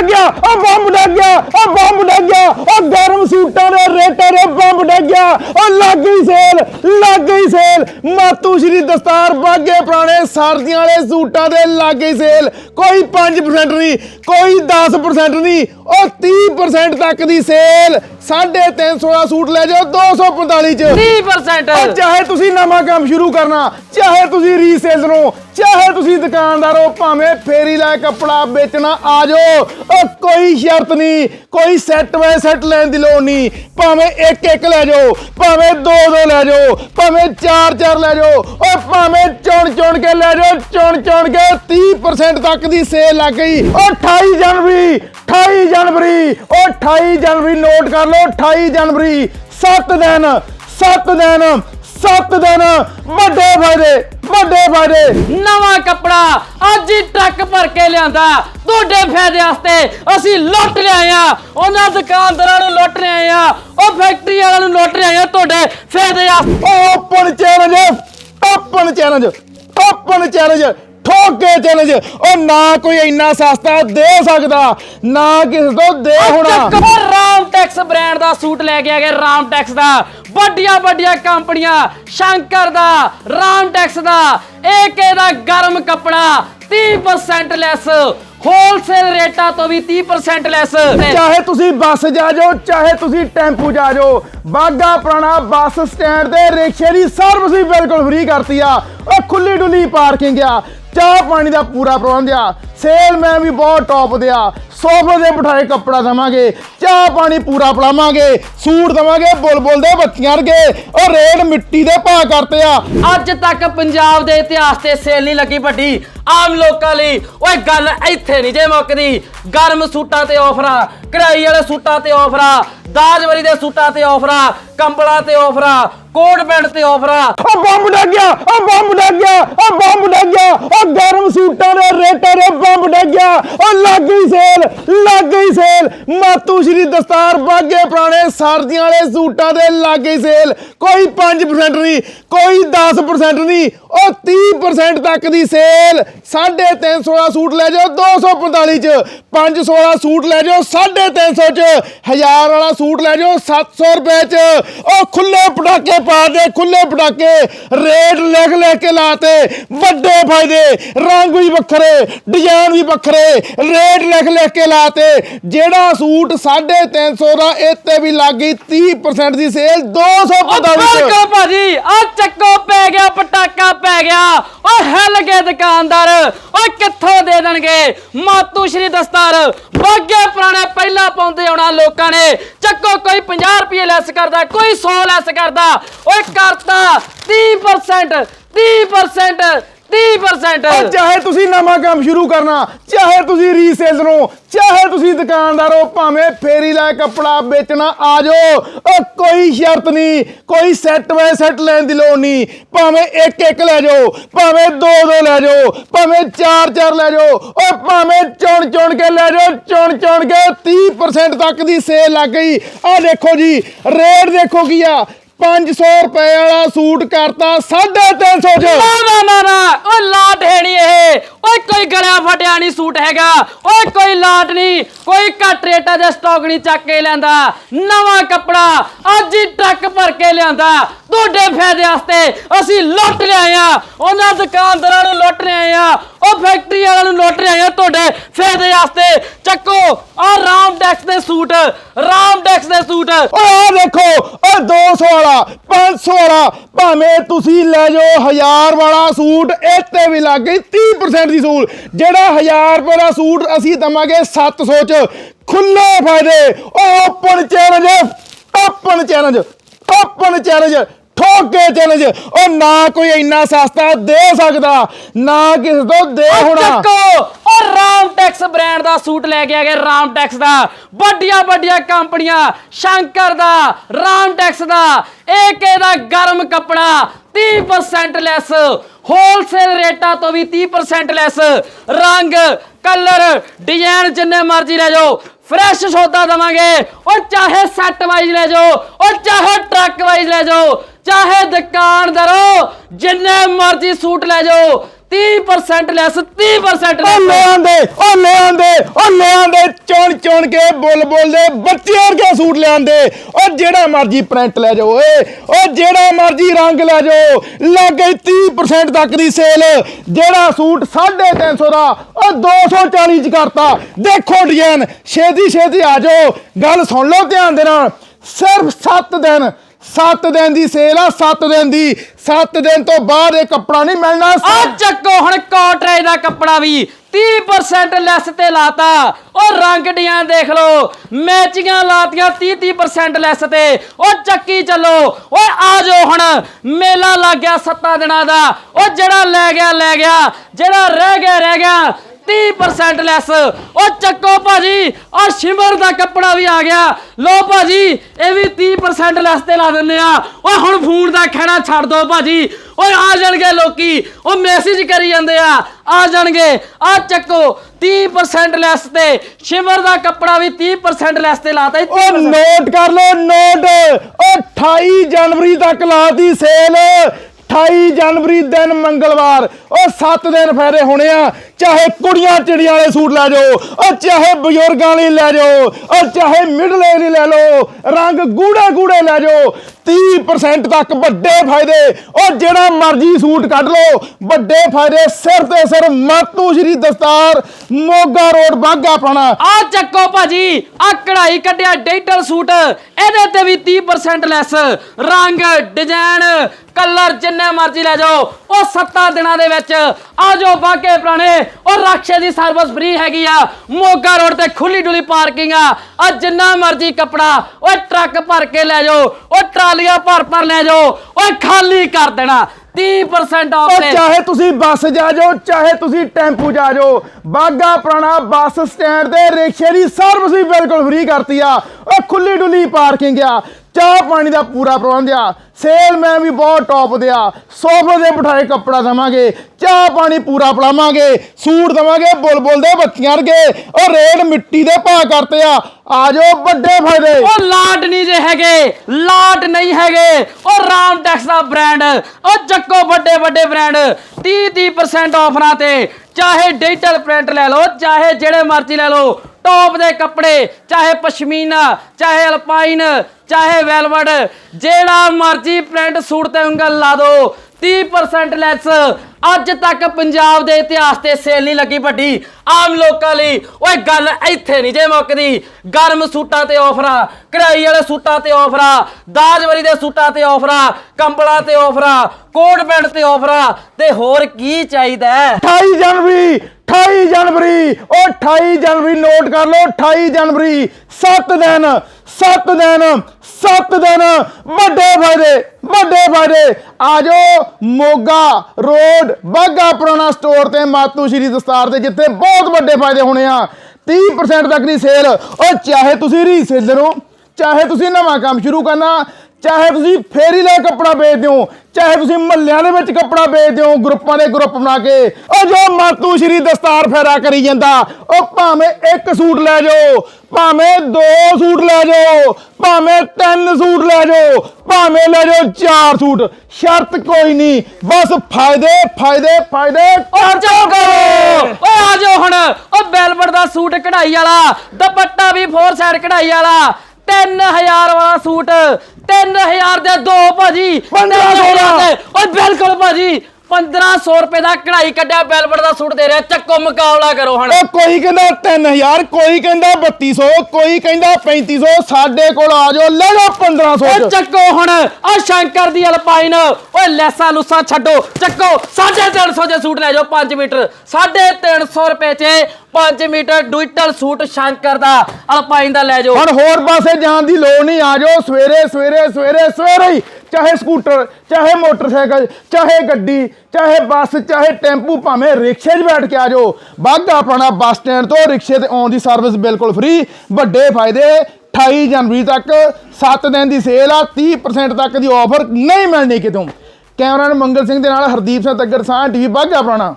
ਡੱਗ ਗਿਆ ਉਹ ਬੰਬ ਡੱਗ ਗਿਆ ਉਹ ਬੰਬ ਡੱਗ ਗਿਆ ਉਹ ਗਰਮ ਸੂਟਾਂ ਦੇ ਰੇਟਾਂ ਦੇ ਬੰਬ ਡੱਗ ਗਿਆ ਉਹ ਲੱਗ ਗਈ ਸੇਲ ਲੱਗ ਗਈ ਸੇਲ। ਮਾਤੂ ਸ਼੍ਰੀ ਦਸਤਾਰ ਬਾਗੇ ਪੁਰਾਣੇ ਸਰਦੀਆਂ ਵਾਲੇ ਸੂਟਾਂ ਦੇ ਲੱਗ ਗਈ ਸੇਲ। ਕੋਈ 5% ਨਹੀਂ ਕੋਈ 10% ਨਹੀਂ ਉਹ 30% ਤੱਕ ਦੀ ਸੇਲ। 350 ਵਾਲਾ ਸੂਟ ਲੈ ਜਾਓ 245 ਚ। 30% ਉਹ ਚਾਹੇ ਤੁਸੀਂ ਨਵਾਂ ਕੰਮ ਸ਼ੁਰੂ ਕਰਨਾ ਚਾਹੇ ਤੁਸੀਂ ਰੀਸੇਲ ਨੂੰ ਚਾਹੇ ਤੁਸੀਂ ਦੁਕਾਨਦਾਰ ਹੋ ਭਾਵੇਂ ਫੇਰੀ ਲੈ ਕੱਪੜਾ ਵੇਚਣਾ ਆ ਜਾਓ। ਉਹ ਕੋਈ ਸ਼ਰਤ ਨਹੀਂ, ਕੋਈ ਸੈੱਟ ਬਾਏ ਸੈੱਟ ਲੈਣ ਦੀ ਲੋੜ ਨਹੀਂ। ਭਾਵੇਂ ਇੱਕ ਇੱਕ ਲੈ ਜਾਓ, ਭਾਵੇਂ ਦੋ ਦੋ ਲੈ ਜਾਓ, ਭਾਵੇਂ ਚਾਰ ਚਾਰ ਲੈ ਜਾਓ ਉਹ ਭਾਵੇਂ ਚੁਣ ਚੁਣ ਕੇ ਲੈ ਜਾਓ, ਚੁਣ ਚੁਣ ਕੇ 30% ਤੱਕ ਦੀ ਸੇਲ ਲੱਗ ਗਈ। ਉਹ 28 ਜਨਵਰੀ 28 ਜਨਵਰੀ ਉਹ 28 ਜਨਵਰੀ ਨੋਟ ਕਰ ਲਓ 28 ਜਨਵਰੀ 7 ਦਿਨ 7 ਦਿਨ 7 ਦਿਨ ਵੱਡੇ ਫਾਇਦੇ ਵੱਡੇ ਫਾਇਦੇ। ਨਵਾਂ ਕੱਪੜਾ ਅੱਜ ਹੀ ਟਰੱਕ ਭਰ ਕੇ ਲਿਆਂਦਾ। ਤੁਹਾਡੇ ਫਾਇਦੇ ਵਾਸਤੇ ਅਸੀਂ ਲੁੱਟ ਲਿਆਏ ਆ ਉਹਨਾਂ ਦੁਕਾਨਦਾਰਾਂ ਨੂੰ ਲੁੱਟ ਲਿਆਏ ਆ ਉਹ ਫੈਕਟਰੀ ਵਾਲਿਆਂ ਨੂੰ ਲੁੱਟ ਲਿਆਏ ਆ ਤੁਹਾਡੇ ਫਾਇਦੇ ਵਾਸਤੇ। Open challenge open challenge open challenge ਠੋਕੇ challenge ਉਹ ਨਾ ਕੋਈ ਇੰਨਾ ਸਸਤਾ ਦੇ ਸਕਦਾ ਨਾ ਕਿਸੇ ਤੋਂ ਦੇ ਹੋਣਾ। ਚੱਕੋ ਰਾਮ ਟੈਕਸ ਬ੍ਰਾਂਡ ਦਾ ਸੂਟ ਲੈ ਕੇ ਆ ਗਏ ਰਾਮ ਟੈਕਸ ਦਾ। ਵੱਡੀਆਂ ਵੱਡੀਆਂ ਕੰਪਨੀਆਂ, ਸ਼ੰਕਰ ਦਾ ਰਾਮ ਟੈਕਸ ਦਾ ਏਕੇ ਦਾ ਗਰਮ ਕੱਪੜਾ 30% ਲੈਸ ਹੋਲਸੇਲ ਰੇਟਾਂ ਤੋਂ ਵੀ 30% ਲੈਸ ਚਾਹੇ ਤੁਸੀਂ ਬੱਸ ਜਾ ਜਾਓ ਚਾਹੇ ਤੁਸੀਂ ਟੈਂਪੂ ਜਾ ਜਾਓ ਬਾਗਾ ਪੁਰਾਣਾ ਬੱਸ ਸਟੈਂਡ ਤੇ ਰਿਕਸ਼ੇ ਦੀ ਸਰਵਿਸ ਵੀ ਬਿਲਕੁਲ ਫ੍ਰੀ ਕਰਤੀ ਆ। ਉਹ ਖੁੱਲੀ ਡੁੱਲੀ ਪਾਰਕਿੰਗ ਆ। ਚਾਹ ਪਾਣੀ ਦਾ ਪੂਰਾ ਪ੍ਰਬੰਧ ਆ। ਸੇਲਮੈਨ ਵੀ ਬਹੁਤ ਟੌਪ ਦੇ ਆ। ਸੋਫੇ ਦੇ ਬਿਠਾਏ ਕੱਪੜਾ ਦਵਾਂਗੇ, ਚਾਹ ਪਾਣੀ ਪੂਰਾ ਪਿਲਾਵਾਂਗੇ, ਸੂਟ ਦਵਾਂਗੇ, ਬੁਲਬੁਲ ਦੇ ਬੱਚੀਆਂ ਵਰਗੇ। ਉਹ ਰੇਡ ਮਿੱਟੀ ਦੇ ਭਾਅ ਕਰਤੇ ਆ। ਅੱਜ ਤੱਕ ਪੰਜਾਬ ਦੇ ਇਤਿਹਾਸ ਤੇ ਸੇਲ ਨਹੀਂ ਲੱਗੀ ਵੱਡੀ। ਆਮ ਲੋਕਾਂ ਲਈ ਓਏ ਗੱਲ ਇੱਥੇ ਨਹੀਂ ਜੇ ਮੁੱਕਦੀ। ਗਰਮ ਸੂਟਾਂ ਤੇ ਆਫਰਾਂ ਕਢਾਈ ਵਾਲੇ ਸੂਟਾਂ ਤੇ ਆਫਰਾਂ ਦਾਜਵਰੀ ਦੇ ਸੂਟਾਂ ਤੇ ਆਫਰਾਂ ਕੰਬਲਾਂ ਤੇ ਆਫਰਾਂ ਕੋਟ ਪੈਂਟ ਤੇ ਆਫਰਾਂ ਉਹ ਬੰਬ ਡੱਗ ਗਿਆ, ਉਹ ਬੰਬ ਡੱਗ ਗਿਆ, ਉਹ ਬੰਬ ਡੱਗ ਗਿਆ, ਉਹ ਗਰਮ ਸੂਟਾਂ ਦੇ ਰੇਟਾਂ ਦੇ ਬੰਬ ਡੱਗ ਗਿਆ, ਉਹ ਲੱਗ ਗਈ ਸੇਲ, ਲੱਗ ਗਈ ਸੇਲ। ਮਾਤੂ ਸ਼੍ਰੀ ਦਸਤਾਰ ਬਾਗੇ ਪੁਰਾਣੇ ਸਰਦੀਆਂ ਵਾਲੇ ਸੂਟਾਂ ਦੇ ਲੱਗ ਗਈ ਸੇਲ। ਕੋਈ 5% ਨਹੀਂ, ਕੋਈ 10% ਨਹੀਂ, ਉਹ 30% ਤੱਕ ਦੀ ਸੇਲ। 350 ਵਾਲਾ ਸੂਟ ਲੈ ਜਾਓ 245 ਚ 500 ਵਾਲਾ ਸੂਟ ਲੈ ਜਾਓ 350 ਚ 1000 ਵਾਲਾ ਸੂਟ ਲੈ ਜਾਓ 700 ਰੁਪਏ ਚ। ਉਹ ਖੁੱਲੇ ਪਟਾਕੇ ਪਾ ਦੇ ਖੁੱਲੇ ਪਟਾਕੇ। ਰੇਟ ਲਿਖ ਲਿਖ ਕੇ ਲਾਤੇ ਵੱਡੇ ਫਾਇਦੇ ਰੰਗ ਵੀ ਵੱਖਰੇ ਡਿਜ਼ਾਈਨ ਵੀ ਵੱਖਰੇ। ਰੇਟ ਲਿਖ ਲਿਖ ਕੇ ਲਾਤੇ ਜਿਹੜਾ ਸੂਟ 350 ਦਾ ਇੱਥੇ ਵੀ ਲੱਗ ਗਈ 30% ਦੀ ਸੇਲ 245 ਚ ਬਿਲਕੁਲ ਭਾਜੀ ਆ ਚੱਕੋ ਪੈ ਗਿਆ ਪਟਾਕਾ ਪੈ ਗਿਆ। ਓ ਹਿੱਲ ਗਏ ਦੁਕਾਨਦਾਰ। ਓ ਕਿੱਥੋਂ ਦੇ ਦੇਣਗੇ? ਮਾਤੂ ਸ਼੍ਰੀ ਦਸਤਾਰ। ਬਾਗੇ ਪੁਰਾਣੇ ਪਹਿਲਾਂ ਪਾਉਂਦੇ ਆਉਣਾ ਲੋਕਾਂ ਨੇ। ਚੱਕੋ ਕੋਈ 50 ਰੁਪਏ ਲੈਸ ਕਰਦਾ ਕੋਈ 100 ਲੈਸ ਕਰਦਾ ਓਏ ਕਰਤਾ 30% 30% 30% ਉਹ ਚਾਹੇ ਤੁਸੀਂ ਨਵਾਂ ਕੰਮ ਸ਼ੁਰੂ ਕਰਨਾ, ਚਾਹੇ ਤੁਸੀਂ ਰੀਸੇਲ ਨੂੰ, ਚਾਹੇ ਤੁਸੀਂ ਦੁਕਾਨਦਾਰ ਹੋ ਭਾਵੇਂ ਫੇਰੀ ਲੈ ਕੱਪੜਾ ਵੇਚਣਾ, ਆ ਜਾਓ। ਉਹ ਕੋਈ ਸ਼ਰਤ ਨਹੀਂ, ਕੋਈ ਸੈੱਟ ਬਾਏ ਸੈੱਟ ਲੈਣ ਦੀ ਲੋੜ ਨਹੀਂ। ਭਾਵੇਂ ਇੱਕ ਇੱਕ ਲੈ ਜਾਓ, ਭਾਵੇਂ ਦੋ ਦੋ ਲੈ ਜਾਓ, ਭਾਵੇਂ ਚਾਰ ਚਾਰ ਲੈ ਜਾਓ ਉਹ ਭਾਵੇਂ ਚੁਣ ਚੁਣ ਕੇ ਲੈ ਜਾਓ, ਚੁਣ ਚੁਣ ਕੇ 30% ਤੱਕ ਦੀ ਸੇਲ ਲੱਗ ਗਈ। ਆ ਦੇਖੋ ਜੀ ਰੇਟ ਦੇਖੋ ਕੀ ਆ 500 ਰੁਪਏ ਵਾਲਾ ਸੂਟ ਕਰਤਾ 350 ਚ। ਨਾ ਨਾ ਨਾ ਨਾ। ਓਏ, ਲਾਟ ਹੈ ਨਹੀਂ ਇਹ। ਓਏ, ਕੋਈ ਗਲਿਆ ਫਟਿਆ ਨਹੀਂ ਸੂਟ ਹੈਗਾ। ਓਏ, ਕੋਈ ਲਾਟ ਨਹੀਂ ਕੋਈ ਘੱਟ ਰੇਟਾਂ ਦੇ ਸਟਾਕ ਨਹੀਂ ਚੱਕ ਕੇ ਲੈਂਦਾ ਨਵਾਂ ਕੱਪੜਾ ਅੱਜ ਹੀ ਟਰੱਕ ਭਰ ਕੇ ਲਿਆਂਦਾ। ਤੁਹਾਡੇ ਫਾਇਦੇ ਵਾਸਤੇ ਅਸੀਂ ਲੁੱਟ ਲਿਆਏ ਆ। ਉਹਨਾਂ ਦੁਕਾਨਦਾਰਾਂ ਨੂੰ ਲੁੱਟ ਲਿਆਏ ਫੈਕਟਰੀ ਵਾਲਿਆਂ ਨੂੰ ਲੁੱਟ ਲਿਆਏ ਆ ਤੁਹਾਡੇ ਫਾਇਦੇ ਵਾਸਤੇ। ਚੱਕੋ, ਆ ਰਾਮ ਡੈਕਸ ਦੇ ਸੂਟ, ਰਾਮ ਡੈਕਸ ਦੇ ਸੂਟ। ਓਏ ਦੇਖੋ ਓਏ 200 ਵਾਲਾ 500 ਵਾਲਾ, ਭਾਵੇਂ ਤੁਸੀਂ ਲੈ ਜਾਓ 1000 ਵਾਲਾ ਸੂਟ ਇੱਥੇ ਵੀ ਲੱਗ ਗਈ 30% ਦੀ ਸੂਟ ਜਿਹੜਾ 1000 ਰੁਪਏ ਦਾ ਸੂਟ ਅਸੀਂ ਦਵਾਂਗੇ 700 ਚ। ਖੁੱਲੇ ਫਾਇਦੇ। Open challenge open challenge open challenge ਠੋਕੇ challenge ਉਹ ਨਾ ਕੋਈ ਇੰਨਾ ਸਸਤਾ ਦੇ ਸਕਦਾ ਨਾ ਕਿਸੇ ਤੋਂ ਦੇ ਹੋਣਾ। ਚੱਕੋ। ਉਹ ਰਾਮ ਟੈਕਸ ਬ੍ਰਾਂਡ ਦਾ ਸੂਟ ਲੈ ਕੇ ਆ ਗਏ ਰਾਮ ਟੈਕਸ ਦਾ। ਵੱਡੀਆਂ ਵੱਡੀਆਂ ਕੰਪਨੀਆਂ ਸ਼ੰਕਰ ਦਾ ਰਾਮ ਟੈਕਸ ਦਾ ਏਕੇ ਦਾ ਗਰਮ ਕੱਪੜਾ 30% ਲੈਸ ਹੋਲਸੇਲ ਰੇਟਾਂ ਤੋਂ ਵੀ 30% ਲੈਸ ਰੰਗ ਕਲਰ ਡਿਜ਼ਾਈਨ ਜਿੰਨੇ ਮਰਜ਼ੀ ਲੈ ਜਾਓ। ਫਰੈਸ਼ ਸੌਦਾ ਦਵਾਂਗੇ। ਉਹ ਚਾਹੇ ਸੈੱਟ ਵਾਈਜ਼ ਲੈ ਜਾਓ। ਉਹ ਚਾਹੇ ਟਰੱਕ ਵਾਈਜ਼ ਲੈ ਜਾਓ। ਚਾਹੇ ਦੁਕਾਨਦਾਰੋ, ਜਿੰਨੇ ਮਰਜ਼ੀ ਸੂਟ ਲੈ ਜਾਓ 30% ਲੈਸ 30% ਉਹ ਲੈ ਲੈਸ ਆਂਦੇ ਉਹ ਲੈ ਆਂਦੇ ਉਹ ਲੈ ਆਂਦੇ ਚੋ ਜਾਣ ਕੇ ਬੁੱਲਬੁੱਲ ਦੇ ਬੱਚੇ ਵਰਗੇ ਸੂਟ ਲਿਆਂਦੇ? ਉਹ ਜਿਹੜਾ ਮਰਜ਼ੀ ਪ੍ਰਿੰਟ ਲੈ ਜਾਓ, ਓਏ, ਉਹ ਜਿਹੜਾ ਮਰਜ਼ੀ ਰੰਗ ਲੈ ਜਾਓ, ਲੱਗ ਗਈ 30% ਤੱਕ ਦੀ ਸੇਲ ਜਿਹੜਾ ਸੂਟ 350 ਦਾ, ਉਹ 240 ਚ ਕਰਤਾ। ਦੇਖੋ ਡਿਜ਼ਾਈਨ ਛੇਤੀ ਛੇਤੀ ਆ ਜਾਓ। ਗੱਲ ਸੁਣ ਲਓ ਧਿਆਨ ਦੇ ਨਾਲ, ਸਿਰਫ 7 ਦਿਨ 7 ਦਿਨ ਦੀ ਸੇਲ ਆ 7 ਦਿਨ ਦੀ। 7 ਦਿਨ ਤੋਂ ਬਾਅਦ ਇਹ ਕੱਪੜਾ ਨਹੀਂ ਮਿਲਣਾ। ਆ ਚੱਕੋ, ਹੁਣ ਕੋਟਰੇ ਦਾ ਕੱਪੜਾ ਵੀ 30% ਲੈਸ ਤੇ ਲਾਤਾ। ਉਹ ਰੰਗ ਡੀਆਂ ਦੇਖ ਲਓ ਮੈਚੀਆਂ ਲਾਤੀਆਂ 30 30% ਲੈਸ ਤੇ। ਉਹ ਚੱਕੀ ਚੱਲੋ, ਓਏ ਆ ਜਾਓ ਹੁਣ। ਮੇਲਾ ਲੱਗ ਗਿਆ 7 ਦਿਨਾਂ ਦਾ। ਉਹ ਜਿਹੜਾ ਲੈ ਗਿਆ ਲੈ ਗਿਆ। ਜਿਹੜਾ ਰਹਿ ਗਿਆ ਰਹਿ ਗਿਆ। 30% ਲੈਸ ਉਹ ਚੱਕੋ ਭਾਜੀ ਔਰ ਸ਼ਿਮਰ ਦਾ ਕੱਪੜਾ ਵੀ ਆ ਗਿਆ। ਲੋ ਭਾਜੀ ਇਹ ਵੀ 30% ਲੈਸ ਤੇ ਲਾ ਦਿੰਨੇ ਆ। ਓਏ ਹੁਣ ਫੋਨ ਦਾ ਖਹਿੜਾ ਛੱਡ ਦੋ ਭਾਜੀ। ਓਏ ਆ ਜਾਣਗੇ ਲੋਕੀ ਉਹ ਮੈਸੇਜ ਕਰੀ ਜਾਂਦੇ ਆ। ਆ ਜਾਣਗੇ ਆ ਚੱਕੋ 30% ਲੈਸ ਤੇ। ਸ਼ਿਮਰ ਦਾ ਕੱਪੜਾ ਵੀ 30% ਲੈਸ ਤੇ ਲਾਤਾ ਉਹ ਨੋਟ ਕਰ ਲਓ ਨੋਟ ਉਹ 28 ਜਨਵਰੀ ਤੱਕ ਲਾਤੀ ਸੇਲ 28 ਜਨਵਰੀ ਦਿਨ ਮੰਗਲਵਾਰ, ਉਹ 7 ਦਿਨ ਫੇਰੇ ਹੋਣੇ ਆ। ਚਾਹੇ ਕੁੜੀਆਂ ਚਿੜੀਆਂ ਵਾਲੇ ਸੂਟ ਲੈ ਜਾਓ, ਉਹ ਚਾਹੇ ਬਜ਼ੁਰਗਾਂ ਵਾਲੀ ਲੈ ਜਾਓ, ਉਹ ਚਾਹੇ ਮਿਡਲ ਏਜ ਲੈ ਲਓ, ਰੰਗ ਗੂੜੇ ਗੂੜੇ ਲੈ ਜਾਓ। 30% ਤੱਕ ਵੱਡੇ ਫਾਇਦੇ, ਉਹ ਜਿਹੜਾ ਮਰਜ਼ੀ ਸੂਟ ਕੱਢ ਲਓ। ਵੱਡੇ ਫਾਇਦੇ ਸਿਰ ਤੇ ਸਿਰ, ਮਾਤੂ ਸ਼੍ਰੀ ਦਸਤਾਰ, ਮੋਗਾ ਰੋਡ ਬਾਗਾ ਪਾਣਾ ਆ ਚੱਕੋ ਭਾਜੀ, ਆ ਕਢਾਈ ਕੱਢਿਆ ਡਿਜੀਟਲ ਸੂਟ, ਇਹਦੇ ਤੇ ਵੀ 30% ਲੈਸ ਰੰਗ ਡਿਜ਼ਾਈਨ ਕਲਰ ਜਿੰਨੇ ਮਰਜ਼ੀ ਲੈ ਜਾਓ ਉਹ 7 ਦਿਨਾਂ ਦੇ ਵਿੱਚ ਆ ਜਾਓ ਬਾਗੇ ਪੁਰਾਣੇ। ਉਹ ਰਕਸ਼ੇ ਦੀ ਸਰਵਿਸ ਫ੍ਰੀ ਹੈਗੀ ਆ। ਮੋਗਾ ਰੋਡ ਤੇ ਖੁੱਲੀ ਡੁੱਲੀ ਪਾਰਕਿੰਗ ਆ। ਆ ਜਿੰਨਾ ਮਰਜ਼ੀ ਕਪੜਾ ਉਹ ਟਰੱਕ ਭਰ ਕੇ ਲੈ ਜਾਓ ਉਹ ਟਰਾਲੀਆਂ ਭਰ ਭਰ ਲੈ ਜਾਓ ਓਏ ਖਾਲੀ ਕਰ ਦੇਣਾ। 30% ਆਫ ਉਹ ਤੇ ਚਾਹੇ ਤੁਸੀਂ ਬੱਸ ਜਾ ਜਾਓ ਚਾਹੇ ਤੁਸੀਂ ਟੈਂਪੂ ਜਾ ਜਾਓ ਬਾਗਾ ਪੁਰਾਣਾ ਬੱਸ ਸਟੈਂਡ ਤੇ ਰਿਕਸ਼ੇ ਦੀ ਸਰਵਿਸ ਵੀ ਬਿਲਕੁਲ ਫ੍ਰੀ ਕਰਤੀ ਆ। ਉਹ ਖੁੱਲੀ ਡੁੱਲੀ ਪਾਰਕਿੰਗ ਆ। ਚਾਹ ਪਾਣੀ ਦਾ ਪੂਰਾ ਪ੍ਰਬੰਧ ਆ। ਸੇਲ ਵੀ ਬਹੁਤ ਟੌਪ ਦੇ ਆ। ਸੋਫੇ ਦੇ ਬਿਠਾਏ ਕੱਪੜਾ ਦਵਾਂਗੇ, ਚਾਹ ਪਾਣੀ ਪੂਰਾ ਪਿਲਾਵਾਂਗੇ, ਸੂਟ ਦਵਾਂਗੇ, ਬੁਲਬੁਲ ਦੇ ਬੱਚੀਆਂ ਵਰਗੇ। ਉਹ ਰੇਡ ਮਿੱਟੀ ਦੇ ਭਾਅ ਕਰਤੇ ਆ। ਆ ਜਾਓ ਵੱਡੇ ਫਾਇਦੇ। ਉਹ ਲਾਟ ਨਹੀਂ ਜੇ ਹੈਗੇ, ਲਾਟ ਨਹੀਂ ਹੈਗੇ। ਉਹ ਰਾਮ ਟੈਕਸ ਦਾ ਬ੍ਰਾਂਡ ਉਹ ਚੱਕੋ ਵੱਡੇ ਵੱਡੇ ਬ੍ਰਾਂਡ 30 30% ਆਫਰਾਂ ਤੇ ਚਾਹੇ ਡਿਜੀਟਲ ਪ੍ਰਿੰਟ ਲੈ ਲਓ, ਚਾਹੇ ਜਿਹੜੇ ਮਰਜ਼ੀ ਲੈ ਲਓ ਟੌਪ ਦੇ ਕੱਪੜੇ, ਚਾਹੇ ਪਸ਼ਮੀਨਾ, ਚਾਹੇ ਅਲਪਾਈਨ, ਚਾਹੇ ਵੈਲਵਟ, ਜਿਹੜਾ ਮਰਜ਼ੀ ਪ੍ਰਿੰਟ ਸੂਟ ਤੇ ਉਂਗਲ ਲਾ ਦਿਓ 30% ਲੈਸ ਅੱਜ ਤੱਕ ਪੰਜਾਬ ਦੇ ਇਤਿਹਾਸ ਤੇ ਸੇਲ ਨਹੀਂ ਲੱਗੀ ਵੱਡੀ। ਆਮ ਲੋਕਾਂ ਲਈ ਓਏ ਗੱਲ ਇੱਥੇ ਨਹੀਂ ਜੇ ਮੁੱਕਦੀ। ਗਰਮ ਸੂਟਾਂ ਤੇ ਆਫਰਾਂ ਕਢਾਈ ਵਾਲੇ ਸੂਟਾਂ ਤੇ ਆਫਰਾਂ ਦਾਜਵਰੀ ਦੇ ਸੂਟਾਂ ਤੇ ਆਫਰਾਂ ਕੰਬਲਾਂ ਤੇ ਆਫਰਾਂ ਕੋਟ ਪੈਂਟ ਤੇ ਆਫਰਾਂ ਤੇ ਹੋਰ ਕੀ ਚਾਹੀਦਾ 28 ਜਨਵਰੀ 28 ਜਨਵਰੀ, ਉਹ 28 ਜਨਵਰੀ ਨੋਟ ਕਰ ਲਓ 28 ਜਨਵਰੀ 7 ਦਿਨ 7 ਦਿਨ 7 ਦਿਨ, ਵੱਡੇ ਫਾਇਦੇ ਵੱਡੇ ਫਾਇਦੇ। ਆ ਜਾਓ, ਮੋਗਾ ਰੋਡ ਬਾਗਾ ਪੁਰਾਣਾ ਸਟੋਰ ਤੇ ਮਾਤੂ ਸ਼੍ਰੀ ਦਸਤਾਰ ਤੇ ਜਿੱਥੇ ਬਹੁਤ ਵੱਡੇ ਫਾਇਦੇ ਹੋਣੇ ਆ। 30% ਤੱਕ ਦੀ ਸੇਲ ਉਹ ਚਾਹੇ ਤੁਸੀਂ ਰੀਸੇਲਰ ਹੋ ਚਾਹੇ ਤੁਸੀਂ ਨਵਾਂ ਕੰਮ ਸ਼ੁਰੂ ਕਰਨਾ ਚਾਹੇ ਤੁਸੀਂ ਫੇਰੀ ਲੈ ਕੱਪੜਾ ਵੇਚਦੇ ਹੋ ਚਾਹੇ ਤੁਸੀਂ ਮਹੱਲਿਆਂ ਦੇ ਵਿੱਚ ਕੱਪੜਾ ਵੇਚਦੇ ਹੋ ਗਰੁੱਪਾਂ ਦੇ ਗਰੁੱਪ ਬਣਾ ਕੇ ਉਹ ਜੋ ਮਾਤੂ ਸ਼੍ਰੀ ਦਸਤਾਰ ਫੇਰਾ ਕਰੀ ਜਾਂਦਾ ਉਹ ਭਾਵੇਂ ਇੱਕ ਸੂਟ ਲੈ ਜਾਓ ਭਾਵੇਂ ਦੋ ਸੂਟ ਲੈ ਜਾਓ ਭਾਵੇਂ ਤਿੰਨ ਸੂਟ ਲੈ ਜਾਓ ਭਾਵੇਂ ਲੈ ਜਾਓ ਚਾਰ ਸੂਟ ਸ਼ਰਤ ਕੋਈ ਨਹੀਂ ਬਸ ਫਾਇਦੇ ਫਾਇਦੇ ਫਾਇਦੇ ਓ ਚੱਕੋ ਓਏ ਆ ਜਾਓ ਹੁਣ ਓ ਬੈਲਵਟ ਦਾ ਸੂਟ ਕਢਾਈ ਵਾਲਾ ਦੁਪੱਟਾ ਵੀ ਫੋਰ ਸਾਈਡ ਕਢਾਈ ਵਾਲਾ 3000 ਵਾਲਾ ਸੂਟ 3000 ਦੇ ਦੋ ਭਾਜੀ 1500 ਦਾ। ਓਏ ਬਿਲਕੁਲ ਭਾਜੀ 1500 ਰੁਪਏ ਦਾ ਕਢਾਈ ਕੱਢਿਆ ਬੈਲਵਟ ਦਾ ਸੂਟ ਦੇ ਰਿਹਾ ਚੱਕੋ ਮੁਕਾਬਲਾ ਕਰੋ ਹੁਣ। ਉਹ ਕੋਈ ਕਹਿੰਦਾ 3000 ਕੋਈ ਕਹਿੰਦਾ 3200 ਕੋਈ ਕਹਿੰਦਾ 3500 ਸਾਡੇ ਕੋਲ ਆ ਜਾਓ ਲੈ ਲਓ 1500 ਓ ਚ। ਚੱਕੋ ਹੁਣ ਆ ਸ਼ੰਕਰ ਦੀ ਅਲਪਾਈਨ। ਓਏ ਲੈਸਾ ਲੁੱਸਾ ਛੱਡੋ ਚੱਕੋ 350 ਦੇ ਸੂਟ ਲੈ ਜਾਓ 5 ਮੀਟਰ। 350 ਰੁਪਏ 'ਚ 5 ਮੀਟਰ ਡਿਜੀਟਲ ਸੂਟ ਸ਼ੰਕਰ ਦਾ ਅਲਪਾਈਨ ਦਾ ਲੈ ਜਾਓ। ਹੁਣ ਹੋਰ ਪਾਸੇ ਜਾਣ ਦੀ ਲੋੜ ਨਹੀਂ ਆ ਜਾਓ ਸਵੇਰੇ ਸਵੇਰੇ ਸਵੇਰੇ ਸਵੇਰੇ ਹੀ। ਚਾਹੇ ਸਕੂਟਰ, ਚਾਹੇ ਮੋਟਰਸਾਈਕਲ, ਚਾਹੇ ਗੱਡੀ, ਚਾਹੇ ਬੱਸ, ਚਾਹੇ ਟੈਂਪੂ, ਭਾਵੇਂ ਰਿਕਸ਼ੇ 'ਚ ਬੈਠ ਕੇ ਆ ਜਾਓ। ਬਾਗਾ ਆਪਣਾ ਬੱਸ ਸਟੈਂਡ ਤੋਂ ਰਿਕਸ਼ੇ ਤੇ ਆਉਣ ਦੀ ਸਰਵਿਸ ਬਿਲਕੁਲ ਫ੍ਰੀ ਵੱਡੇ ਫਾਇਦੇ 28 ਜਨਵਰੀ ਤੱਕ 7 ਦਿਨ ਦੀ ਸੇਲ ਆ 30% ਤੱਕ ਦੀ ਆਫਰ ਨਹੀਂ ਮਿਲਣੀ ਕਿਤੋਂ। ਕੈਮਰਾਮੈਨ ਮੰਗਲ ਸਿੰਘ ਦੇ ਨਾਲ ਹਰਦੀਪ ਸਿੰਘ ਤੱਗਰ ਸਾਹ ਟੀਵੀ ਬਾਗਾ ਆਪਣਾ।